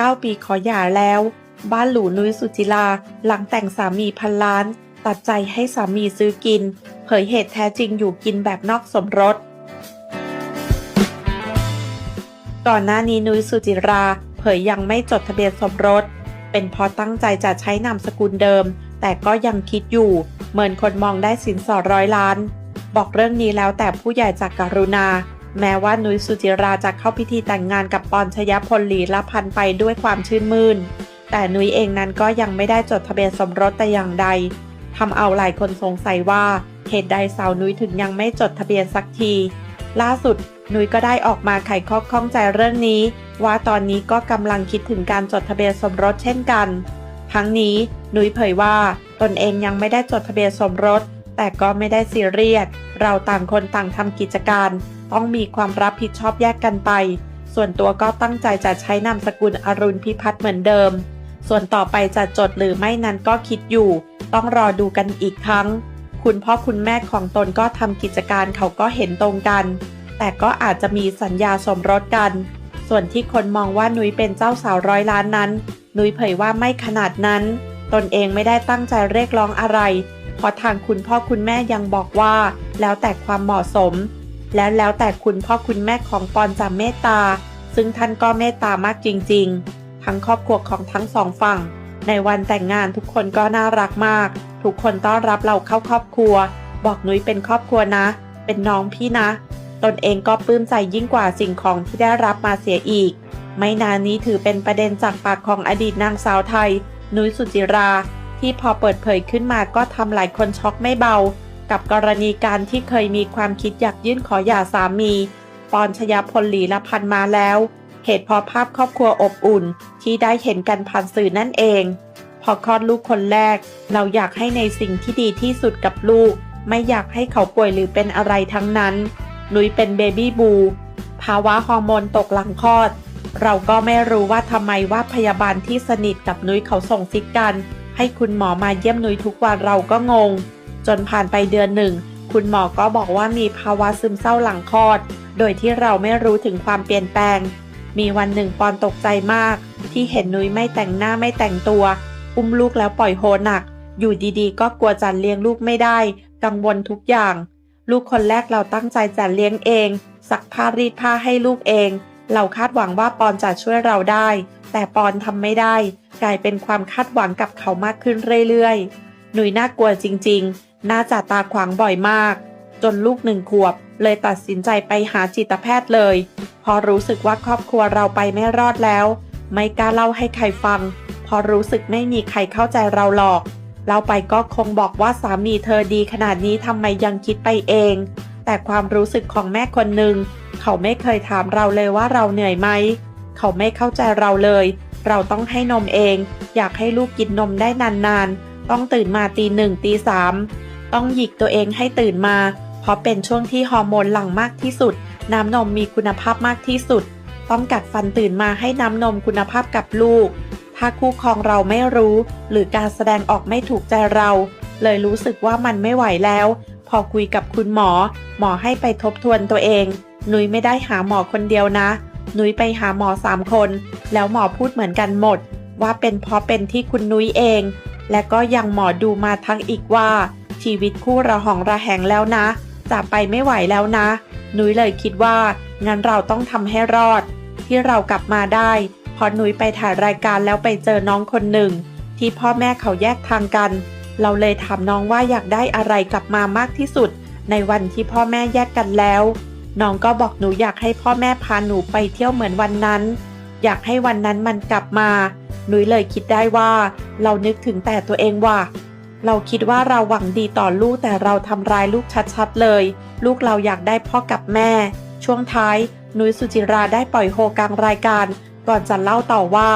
9 ปีขอหย่าแล้ว บ้านหรูนุ้ยสุจิลา หลังแต่งสามีพันล้าน ตัดใจให้สามีซื้อกิน เผยเหตุแท้จริงอยู่กินแบบนอกสมรส ก่อนหน้านี้นุ้ยสุจิราเผยยังไม่จดทะเบียนสมรส เป็นเพราะตั้งใจจะใช้นามสกุลเดิม แต่ก็ยังคิดอยู่ เหมือนคนมองได้สินสอดร้อยล้าน บอกเรื่องนี้แล้วแต่ผู้ใหญ่จากกรุณา แม้ว่านุ้ยสุจิราจะเข้าพิธีแต่งงานกับปอนชยพลหลีละพันไปด้วยความชื่นมื่น แต่นุ้ยเองนั้นก็ยังไม่ได้จดทะเบียนสมรสแต่อย่างใดทำเอาหลายคนสงสัยว่าเหตุใดสาวนุ้ยถึงยังไม่จดทะเบียนสักที ล่าสุดนุ้ยก็ได้ออกมาไขข้อข้องใจเรื่องนี้ ว่าตอนนี้ก็กำลังคิดถึงการจดทะเบียนสมรสเช่นกัน ทั้งนี้นุ้ยเผยว่าตนเองยังไม่ได้จดทะเบียนสมรส แต่ก็ไม่ได้ซีเรียส เราต่างคนต่างทำกิจการ ต้องมีความรับผิดชอบแยกกันไป ส่วนตัวก็ตั้งใจจะใช้นามสกุลอรุณพิพัฒน์เหมือนเดิม ส่วนต่อไปจะจดหรือไม่นั้นก็คิดอยู่ ต้องรอดูกันอีกครั้ง คุณพ่อคุณแม่ของตนก็ทำกิจการเขาก็เห็นตรงกัน แต่ก็อาจจะมีสัญญาสมรสกัน ส่วนที่คนมองว่านุ้ยเป็นเจ้าสาวร้อยล้านนั้น นุ้ยเผยว่าไม่ขนาดนั้น ตนเองไม่ได้ตั้งใจเรียกร้องอะไร เพราะทางคุณพ่อคุณแม่ยังบอกว่า แล้วแต่ความเหมาะสม และแล้วแต่คุณพ่อคุณแม่ของปอนจะเมตตา ซึ่งท่านก็เมตตามากจริง ๆ ทั้งครอบครัวของทั้งสองฝั่ง ในวันแต่งงานทุกคนก็น่ารักมาก ทุกคนต้อนรับเราเข้าครอบครัว บอกนุ้ยเป็นครอบครัวนะ เป็นน้องพี่นะ ตนเองก็ปลื้มใจยิ่งกว่าสิ่งของที่ได้รับมาเสียอีก ไม่นานนี้ถือเป็นประเด็นจากปากของอดีตนางสาวไทย นุ้ยสุจิรา ที่พอเปิดเผยขึ้นมาก็ทำหลายคนช็อกไม่เบา กับกรณีการที่เคยมีความคิดอยากยื่นขอหย่าสามี ปอนชยพลหลีละพันมาแล้ว เหตุเพราะภาพครอบครัวอบอุ่น ที่ได้เห็นกันผ่านสื่อนั่นเอง พอคลอดลูกคนแรก เราอยากให้ในสิ่งที่ดีที่สุดกับลูก ไม่อยากให้เขาป่วยหรือเป็นอะไรทั้งนั้นนุ้ยเป็นเบบี้บู ภาวะฮอร์โมนตกหลังคลอด เราก็ไม่รู้ว่าทำไมว่าพยาบาลที่สนิทกับนุ้ยเขาส่งซิกกัน ให้คุณหมอมาเยี่ยมนุ้ยทุกวันเราก็งง จนผ่านไปเดือนหนึ่ง คุณหมอก็บอกว่ามีภาวะซึมเศร้าหลังคลอด โดยที่เราไม่รู้ถึงความเปลี่ยนแปลง มีวันหนึ่งปอนตกใจมาก ที่เห็นนุ้ยไม่แต่งหน้าไม่แต่งตัว อุ้มลูกแล้วปล่อยโฮหนัก อยู่ดีๆ ก็กลัวจันเลี้ยงลูกไม่ได้ กังวลทุกอย่าง ลูกคนแรกเราตั้งใจจะเลี้ยงเองซักผ้ารีดผ้าให้ลูกเอง เราคาดหวังว่าปอนจะช่วยเราได้ แต่ปอนทำไม่ได้ กลายเป็นความคาดหวังกับเขามากขึ้นเรื่อยๆ หนุ่ยน่ากลัวจริงๆ น่าจะตาขวางบ่อยมาก จนลูกหนึ่งขวบ เลยตัดสินใจไปหาจิตแพทย์เลย พอรู้สึกว่าครอบครัวเราไปไม่รอดแล้ว ไม่กล้าเล่าให้ใครฟัง พอรู้สึกไม่มีใครเข้าใจเราหรอก เราไปก็คงบอกว่าสามีเธอดีขนาดนี้ทำไมยังคิดไปเอง แต่ความรู้สึกของแม่คนหนึ่งเขาไม่เคยถามเราเลยว่าเราเหนื่อยไหม เขาไม่เข้าใจเราเลย เราต้องให้นมเอง อยากให้ลูกกินนมได้นานๆ ต้องตื่นมาตีหนึ่งตีสามต้องหยิกตัวเองให้ตื่นมา เพราะเป็นช่วงที่ฮอร์โมนหลั่งมากที่สุด น้ำนมมีคุณภาพมากที่สุด ต้องกัดฟันตื่นมาให้น้ำนมคุณภาพกับลูก ถ้าคู่ครองเราไม่รู้ หรือการแสดงออกไม่ถูกใจเรา เลยรู้สึกว่ามันไม่ไหวแล้ว พอคุยกับคุณหมอ หมอให้ไปทบทวนตัวเอง นุ้ยไม่ได้หาหมอคนเดียวนะ นุ้ยไปหาหมอสามคน แล้วหมอพูดเหมือนกันหมด ว่าเป็นเพราะเป็นที่คุณนุ้ยเอง และก็ยังหมอดูมาทั้งอีกว่า ชีวิตคู่ระหองระแหงแล้วนะ จะไปไม่ไหวแล้วนะ นุ้ยเลยคิดว่า งั้นเราต้องทำให้รอด ที่เรากลับมาได้เพอนุ้ยไปถ่ายรายการแล้วไปเจอน้องคนหนึ่ง ที่พ่อแม่เขาแยกทางกัน เราเลยถามน้องว่าอยากได้อะไรกลับมามากที่สุด ในวันที่พ่อแม่แยกกันแล้ว น้องก็บอกหนูอยากให้พ่อแม่พาหนูไปเที่ยวเหมือนวันนั้น อยากให้วันนั้นมันกลับมา หนุยเลยคิดได้ว่า เรานึกถึงแต่ตัวเองว่าเราคิดว่าเราหวังดีต่อลูกแต่เราทำร้ายลูกชัดๆเลย ลูกเราอยากได้พ่อกับแม่ ช่วงท้ายนุ้ยสุจิราได้ปล่อยโฮกลางรายการ ก่อนจะเล่าต่อว่า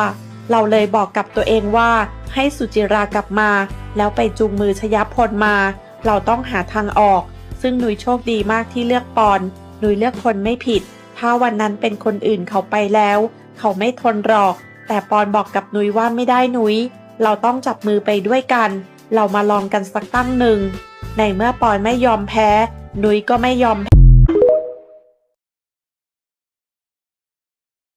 เราเลยบอกกับตัวเองว่า ให้สุจิรากลับมา แล้วไปจูงมือชยพลมา เราต้องหาทางออก ซึ่งนุ้ยโชคดีมากที่เลือกปอน นุ้ยเลือกคนไม่ผิด ถ้าวันนั้นเป็นคนอื่นเขาไปแล้ว เขาไม่ทนหรอก แต่ปอนบอกกับนุ้ยว่าไม่ได้นุ้ยเราต้องจับมือไปด้วยกัน เรามาลองกันสักตั้งหนึ่ง ในเมื่อปอนไม่ยอมแพ้ นุ้ยก็ไม่ยอมแพ้